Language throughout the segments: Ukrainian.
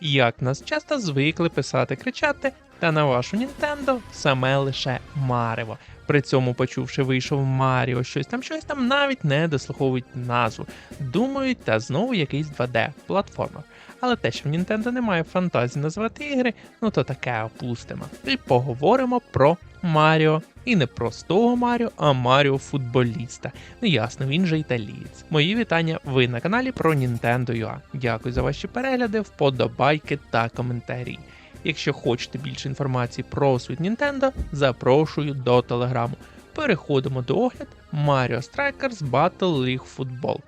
Як нас часто звикли писати, кричати, та на вашу Нінтендо саме лише Марево. При цьому, почувши, вийшов Маріо, щось там, щось там, навіть не дослуховують назву. Думають, та знову якийсь 2D платформер. Але те, що в Нінтендо немає фантазії назвати ігри, ну то таке опустимо. І поговоримо про Маріо. І не простого Маріо, а Маріо футболіста. Ну ясно, він же італієць. Мої вітання. Ви на каналі про Nintendo UA. Дякую за ваші перегляди, вподобайки та коментарі. Якщо хочете більше інформації про світ Nintendo, запрошую до телеграму. Переходимо до огляд Mario Strikers Battle League Football.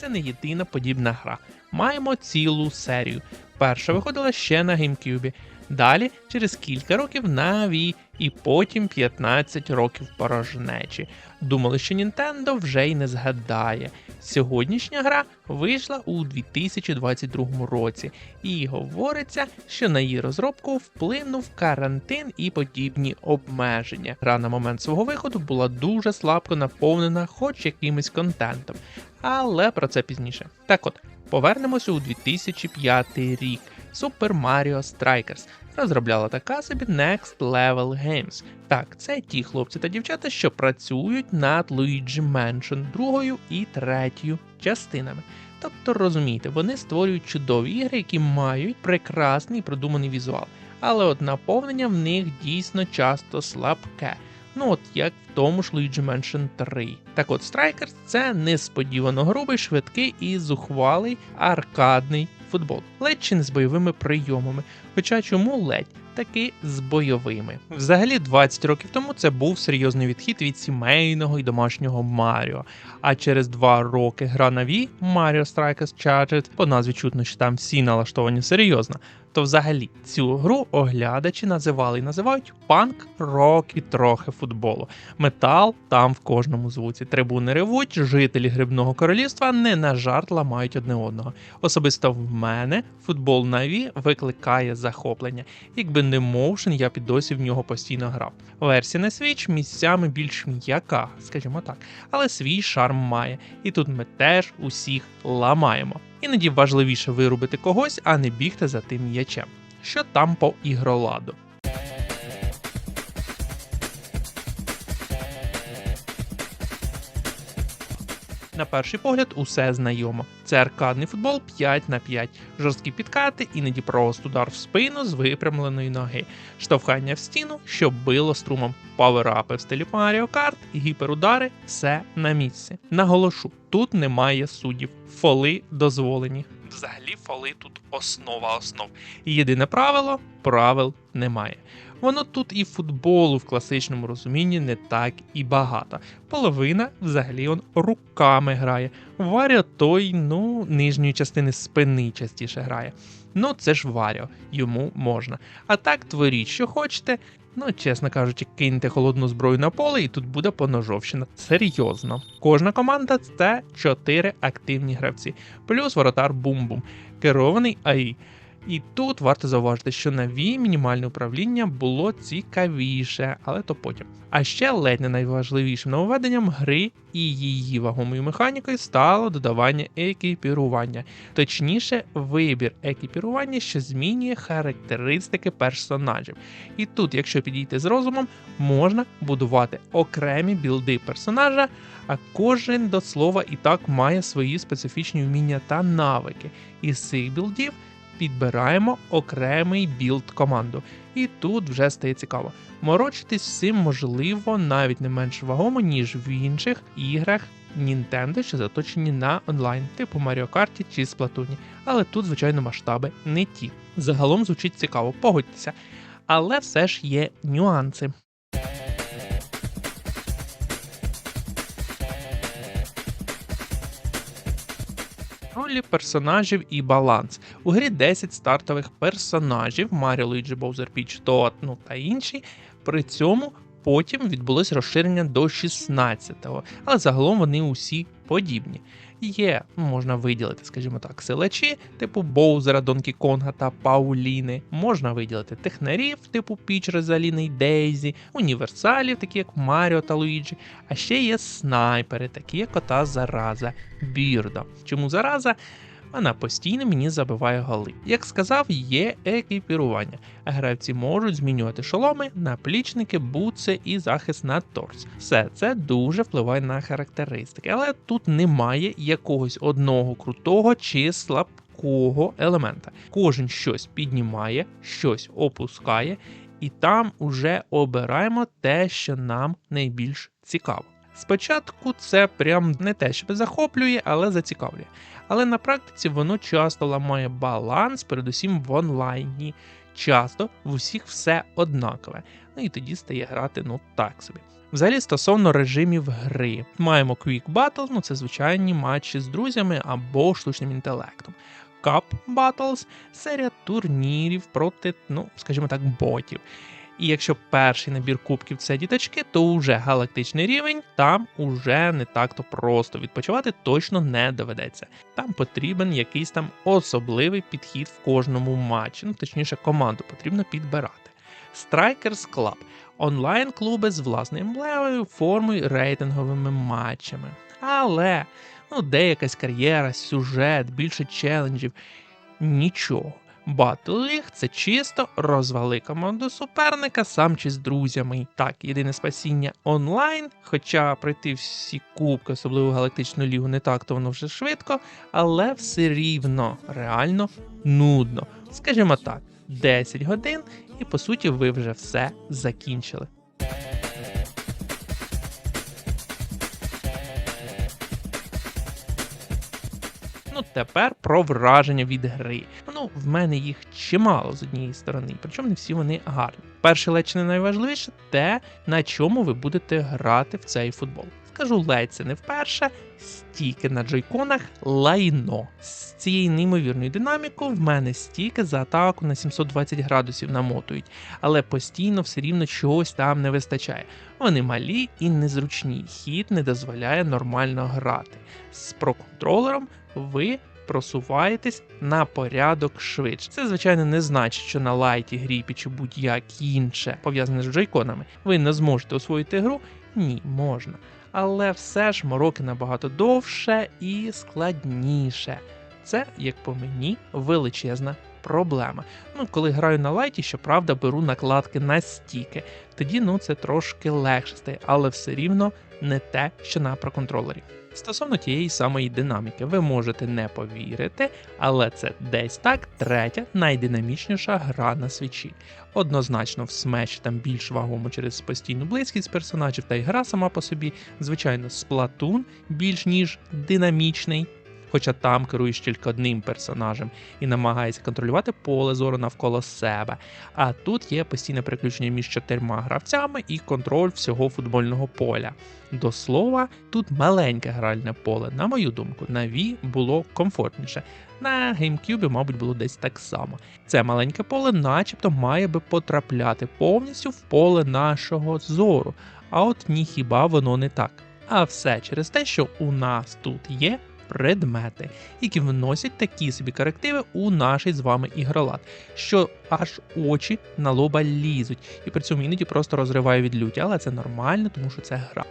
Це не єдина подібна гра. Маємо цілу серію. Перша виходила ще на GameCube, далі через кілька років на Wii і потім 15 років порожнечі. Думали, що Nintendo вже й не згадає. Сьогоднішня гра вийшла у 2022 році, і говориться, що на її розробку вплинув карантин і подібні обмеження. Гра на момент свого виходу була дуже слабко наповнена хоч якимось контентом, але про це пізніше. Так от, повернемося у 2005 рік. Super Mario Strikers розробляла така собі Next Level Games. Так, це ті хлопці та дівчата, що працюють над Luigi Mansion другою і третьою частинами. Тобто розумієте, вони створюють чудові ігри, які мають прекрасний продуманий візуал, але от наповнення в них дійсно часто слабке. Ну от як в тому ж Luigi Mansion 3. Так от Strikers це несподівано грубий, швидкий і зухвалий аркадний футбол. Ледь чи не з бойовими прийомами. Хоча чому ледь? Таки з бойовими. Взагалі, 20 років тому це був серйозний відхід від сімейного і домашнього Маріо. А через два роки гра на Wii Mario Strikers Charged, по назві чутно, що там всі налаштовані серйозно. То взагалі цю гру оглядачі називали і називають панк, рок і трохи футболу. Метал там в кожному звуці. Трибуни ревуть, жителі грибного королівства не на жарт ламають одне одного. Особисто в мене футбол на Wii викликає захоплення. Якби не моушен, я б досі в нього постійно грав. Версія на Switch місцями більш м'яка, скажімо так, але свій шарм має. І тут ми теж усіх ламаємо. Іноді важливіше вирубити когось, а не бігти за тим м'ячем. Що там по ігроладу? На перший погляд, усе знайомо. Це аркадний футбол 5 на 5, жорсткі підкати, іноді просто удар в спину з випрямленої ноги, штовхання в стіну, щоб било струмом, паверапи в стилі Mario Kart, гіперудари, все на місці. Наголошу, тут немає суддів, фоли дозволені. Взагалі, фоли тут основа основ. Єдине правило правил немає. Воно тут і футболу в класичному розумінні не так і багато. Половина взагалі он руками грає. Варіо той, ну, нижньої частини спини частіше грає. Ну, це ж Варіо, йому можна. А так творіть, що хочете. Ну, чесно кажучи, киньте холодну зброю на поле, і тут буде поножовщина. Серйозно. Кожна команда це 4 активні гравці, плюс воротар Бум-Бум, керований АІ. І тут варто зауважити, що на Wii мінімальне управління було цікавіше, але то потім. А ще ледь не найважливішим нововведенням гри і її вагомою механікою стало додавання екіпірування, точніше, вибір екіпірування, що змінює характеристики персонажів. І тут, якщо підійти з розумом, можна будувати окремі білди персонажа, а кожен до слова і так має свої специфічні вміння та навики. Із цих білдів підбираємо окремий білд команду. І тут вже стає цікаво. Морочитись всім можливо навіть не менш вагомо, ніж в інших іграх Nintendo, що заточені на онлайн, типу Mario Kart чи Splatoon. Але тут, звичайно, масштаби не ті. Загалом звучить цікаво, погодьтеся. Але все ж є нюанси. Ролі персонажів і баланс. У грі 10 стартових персонажів Mario, Luigi, Bowser, Peach, Toad, ну та інші. При цьому Потім відбулось розширення до 16-го, але загалом вони усі подібні. Є, можна виділити, скажімо так, силачі, типу Боузера, Донкі Конга та Пауліни. Можна виділити технарів, типу Піч, Розаліни і Дейзі, універсалів, такі як Маріо та Луїджі. А ще є снайпери, такі як кота Зараза, Бірдо. Чому зараза? Вона постійно мені забиває голи. Як сказав, є екіпірування. Гравці можуть змінювати шоломи, наплічники, бутси і захист на торс. Все це дуже впливає на характеристики, але тут немає якогось одного крутого чи слабкого елемента. Кожен щось піднімає, щось опускає, і там уже обираємо те, що нам найбільш цікаво. Спочатку це прям не те, що захоплює, але зацікавлює. Але на практиці воно часто ламає баланс, передусім в онлайні. Часто в усіх все однакове. Ну і тоді стає грати ну так собі. Взагалі, стосовно режимів гри, маємо Quick Battle, ну це звичайні матчі з друзями або штучним інтелектом. Cup Battles серія турнірів проти, ну, скажімо так, ботів. І якщо перший набір кубків це діточки, то вже галактичний рівень, там уже не так-то просто відпочивати точно не доведеться. Там потрібен якийсь там особливий підхід в кожному матчі, ну точніше, команду потрібно підбирати. Strikers Club онлайн-клуби з власною емблемою, формою, рейтинговими матчами. Але ну, де якась кар'єра, сюжет, більше челенджів, нічого. League – це чисто розвали команду суперника сам чи з друзями. Так, єдине спасіння онлайн, хоча пройти всі кубки, особливо галактичну лігу, не так, то воно вже швидко, але все рівно реально нудно. Скажімо так, 10 годин, і по суті ви вже все закінчили. Ну, тепер про враження від гри. Ну, в мене їх чимало з однієї сторони, причому не всі вони гарні. Перше, лечне найважливіше, те, на чому ви будете грати в цей футбол. Скажу ледь це не вперше, стіки на джойконах лайно. З цією неймовірною динамікою в мене стіки за атаку на 720 градусів намотують, але постійно все рівно чогось там не вистачає. Вони малі і незручні, хід не дозволяє нормально грати. З проконтролером ви просуваєтесь на порядок швидше. Це, звичайно, не значить, що на лайті, гріпі чи будь-як інше пов'язане з джойконами, ви не зможете освоїти гру. Ні, можна. Але все ж мороки набагато довше і складніше. Це, як по мені, величезна проблема. Ну, коли граю на лайті, щоправда, беру накладки на стіки. Тоді ну це трошки легше стає, але все рівно не те, що на проконтролері. Стосовно тієї самої динаміки, ви можете не повірити, але це десь так третя найдинамічніша гра на свічі. Однозначно, в Smash там більш вагомо через постійну близькість персонажів та й гра сама по собі. Звичайно, Splatoon більш ніж динамічний. Хоча там керуєш тільки одним персонажем і намагається контролювати поле зору навколо себе. А тут є постійне переключення між чотирма гравцями і контроль всього футбольного поля. До слова, тут маленьке гральне поле, на мою думку, на Wii було комфортніше. На GameCube, мабуть, було десь так само. Це маленьке поле, начебто, має би потрапляти повністю в поле нашого зору. А от ні хіба воно не так. А все через те, що у нас тут є предмети, які вносять такі собі корективи у наш з вами ігролад, що аж очі на лоба лізуть, і при цьому іноді просто розриває від люті, але це нормально, тому що це гра.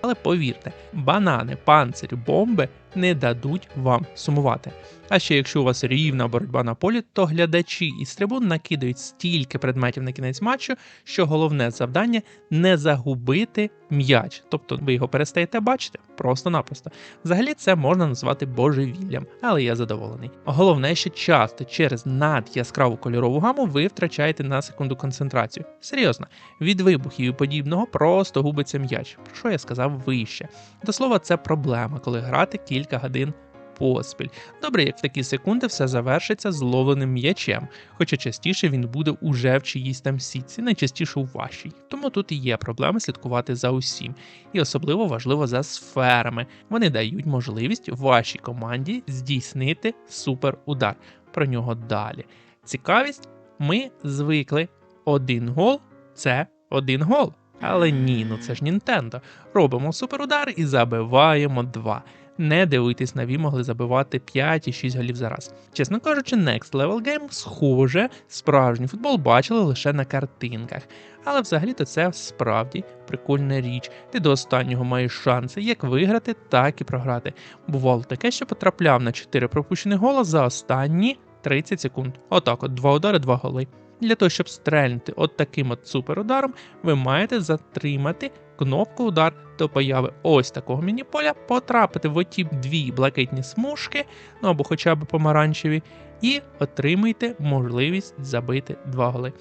Але повірте, банани, панцирі, бомби не дадуть вам сумувати. А ще якщо у вас рівна боротьба на полі, то глядачі із трибун накидають стільки предметів на кінець матчу, що головне завдання не загубити м'яч. Тобто ви його перестаєте бачити просто-напросто. Взагалі це можна назвати божевіллям, але я задоволений. Головне, що часто через надяскраву кольорову гаму ви втрачаєте на секунду концентрацію. Серйозно, від вибухів і подібного просто губиться м'яч, про що я сказав вище. До слова, це проблема, коли грати кілька годин поспіль. Добре, як в такі секунди все завершиться зловленим м'ячем, хоча частіше він буде уже в чиїсь там сітці, найчастіше у вашій. Тому тут і є проблема слідкувати за усім. І особливо важливо за сферами. Вони дають можливість вашій команді здійснити суперудар. Про нього далі. Цікавість, ми звикли. Один гол це один гол. Але ні, ну це ж Нінтендо. Робимо суперудар і забиваємо 2. Не дивитись на Ві могли забивати 5 і 6 голів за раз. Чесно кажучи, Next Level Game схоже, справжній футбол бачили лише на картинках. Але взагалі-то це справді прикольна річ. Ти до останнього маєш шанси як виграти, так і програти. Бувало таке, що потрапляв на 4 пропущені гола за останні 30 секунд. Отак, от два удари, два голи. Для того, щоб стрельнути от таким от суперударом, ви маєте затримати кнопку удар до появи ось такого мініполя, потрапити в оті дві блакитні смужки, ну або хоча б помаранчеві, і отримайте можливість забити два голи.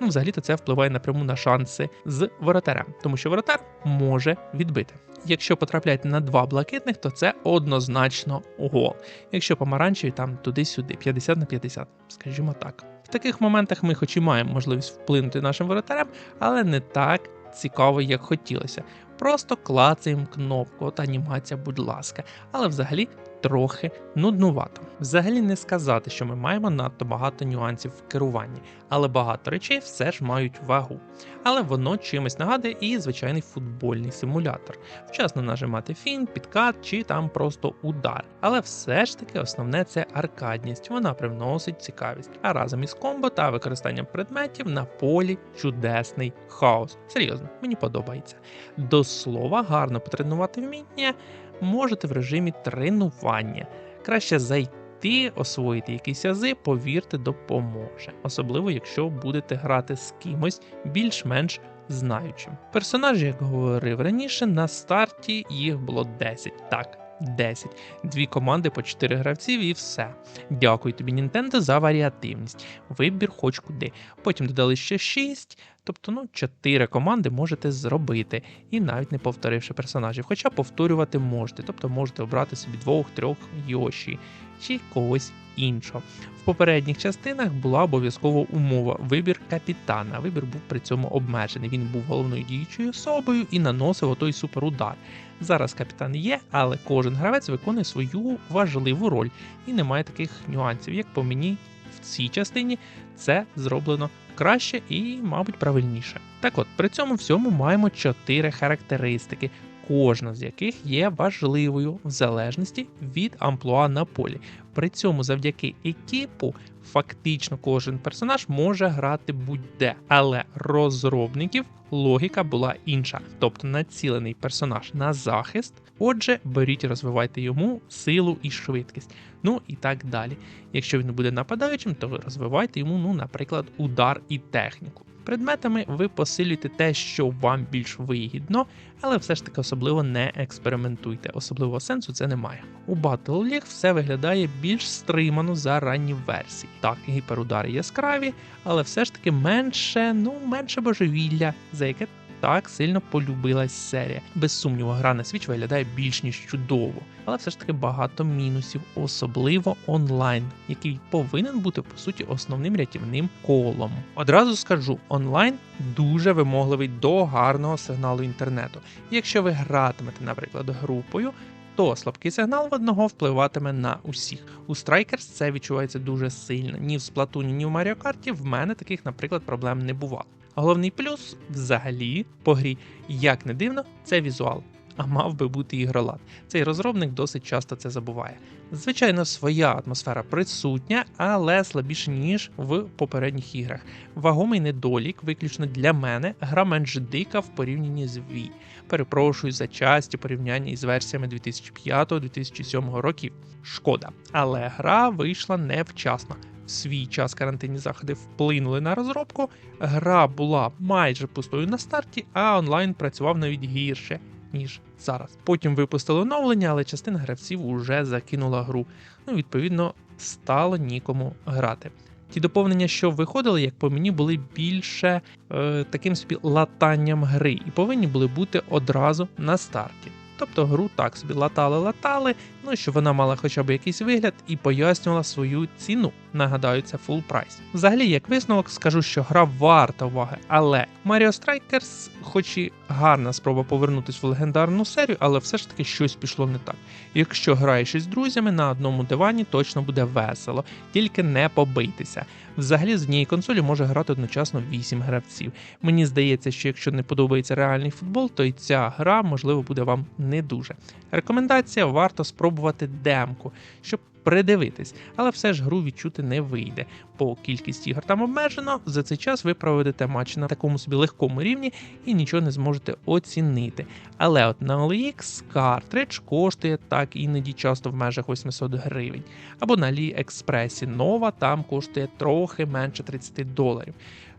Ну, взагалі-то це впливає напряму на шанси з воротарем, тому що воротар може відбити. Якщо потрапляють на два блакитних, то це однозначно гол. Якщо помаранчеві, там туди-сюди, 50 на 50, скажімо так. В таких моментах ми, хоч і маємо можливість вплинути нашим воротарем, але не так цікаво, як хотілося. Просто клацаємо кнопку, от анімація, будь ласка. Але взагалі трохи нуднувато. Взагалі не сказати, що ми маємо надто багато нюансів в керуванні, але багато речей все ж мають вагу. Але воно чимось нагадує і звичайний футбольний симулятор. Вчасно нажимати фін, підкат чи там просто удар. Але все ж таки основне це аркадність, вона привносить цікавість. А разом із комбо та використанням предметів на полі чудесний хаос. Серйозно, мені подобається. До слова, гарно потренувати вміння можете в режимі тренування. Краще зайти, освоїти якісь ази, повірте, допоможе. Особливо, якщо будете грати з кимось більш-менш знаючим. Персонажі, як говорив раніше, на старті їх було 10. Так. 10. Дві команди по 4 гравців і все. Дякую тобі, Nintendo, за варіативність. Вибір хоч куди. Потім додали ще 6, тобто ну 4 команди можете зробити, і навіть не повторивши персонажів. Хоча повторювати можете, тобто можете обрати собі двох-трьох Йоші чи когось іншого. В попередніх частинах була обов'язково умова вибір капітана. Вибір був при цьому обмежений. Він був головною діючою особою і наносив отой суперудар. Зараз капітан є, але кожен гравець виконує свою важливу роль і немає таких нюансів, як по мені в цій частині це зроблено краще і, мабуть, правильніше. Так от, при цьому всьому маємо чотири характеристики, кожна з яких є важливою в залежності від амплуа на полі. При цьому, завдяки екіпу, фактично кожен персонаж може грати будь-де, але розробників логіка була інша, тобто націлений персонаж на захист. Отже, беріть, розвивайте йому силу і швидкість. Ну і так далі. Якщо він буде нападаючим, то ви розвивайте йому, ну, наприклад, удар і техніку. Предметами ви посилюєте те, що вам більш вигідно, але все ж таки особливо не експериментуйте, особливого сенсу це немає. У Battle League все виглядає більш стримано за ранні версії. Так, гіперудари яскраві, але все ж таки менше, ну менше божевілля, за яке так сильно полюбилась серія. Без сумніву, гра на Switch виглядає більш ніж чудово, але все ж таки багато мінусів, особливо онлайн, який повинен бути по суті основним рятівним колом. Одразу скажу, онлайн дуже вимогливий до гарного сигналу інтернету. Якщо ви гратимете, наприклад, групою. То слабкий сигнал в одного впливатиме на усіх. У Strikers це відчувається дуже сильно. Ні в Splatoon, ні в Mario Kart в мене таких, наприклад, проблем не бувало. Головний плюс взагалі по грі, як не дивно, це візуал. А мав би бути ігролад. Цей розробник досить часто це забуває. Звичайно, своя атмосфера присутня, але слабіше, ніж в попередніх іграх. Вагомий недолік, виключно для мене, гра менш дика в порівнянні з Wii. Перепрошую за часті порівняння із версіями 2005-2007 років. Шкода. Але гра вийшла невчасно. В свій час карантинні заходи вплинули на розробку. Гра була майже пустою на старті, а онлайн працював навіть гірше ніж зараз. Потім випустили оновлення, але частина гравців уже закинула гру. Ну, відповідно, стало нікому грати. Ті доповнення, що виходили, як по мені, були більше е, таким собі латанням гри, і повинні були бути одразу на старті. Тобто гру так собі латали-латали, Ну щоб вона мала хоча б якийсь вигляд і пояснювала свою ціну. Нагадаю, це full прайс. Взагалі, як висновок, скажу, що гра варта уваги, але Mario Strikers, хоч і гарна спроба повернутися в легендарну серію, але все ж таки щось пішло не так. Якщо граєш із друзями на одному дивані, точно буде весело, тільки не побийтеся. Взагалі з однієї консолі може грати одночасно 8 гравців. Мені здається, що якщо не подобається реальний футбол, то й ця гра можливо буде вам не дуже. Рекомендація варто спробувати демку, щоб придивитись, але все ж гру відчути не вийде, бо кількість ігор там обмежено. За цей час ви проведете матч на такому собі легкому рівні і нічого не зможете оцінити. Але от на OLX картридж коштує так іноді часто в межах 800 гривень. Або на AliExpress нова там коштує трохи менше 30 доларів.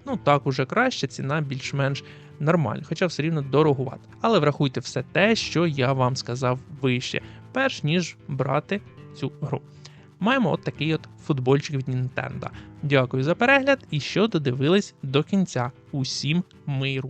Ну так уже краще, ціна більш-менш нормальна, хоча все рівно дорогувати. Але врахуйте все те, що я вам сказав вище, перш ніж брати цю гру. Маємо от такий от футбольчик від Nintendo. Дякую за перегляд і що додивились до кінця. Усім миру!